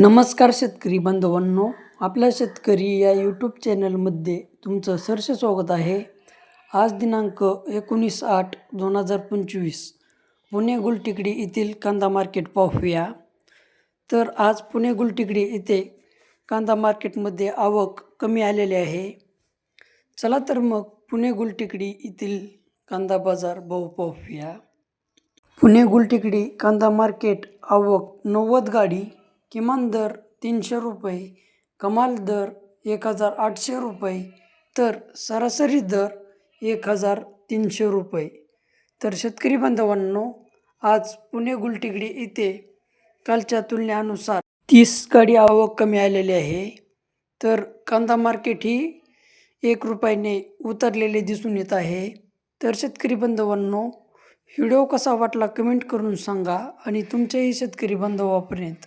नमस्कार शेतकरी बांधवांनो आपल्या शेतकरी या यूट्यूब चॅनलमध्ये तुमचं सहर्ष स्वागत आहे. आज दिनांक एकोणीस आठ दोन हजार पंचवीस पुणे गुलटिकडी येथील कांदा मार्केट पाहूया. तर आज पुणे गुलटिकडी येथे कांदा मार्केटमध्ये आवक कमी आलेली आहे. चला तर मग पुणे गुलटिकडी येथील कांदा बाजार भाऊ पाहूया. पुणे गुलटिकडी कांदा मार्केट आवक नव्वद गाडी किमान दर तीनशे रुपये कमाल दर एक हजार आठशे रुपये तर सरासरी दर एक हजार तीनशे रुपये. तर शेतकरी बांधवांनो आज पुणे गुलटिगडी येथे कालच्या तुलनेनुसार तीस गाडी आवक कमी आलेली आहे. तर कांदा मार्केट ही एक रुपयाने उतरलेले दिसून येत आहे. तर शेतकरी बांधवांनो व्हिडिओ कसा वाटला कमेंट करून सांगा आणि तुमच्याही शेतकरी बांधवापर्यंत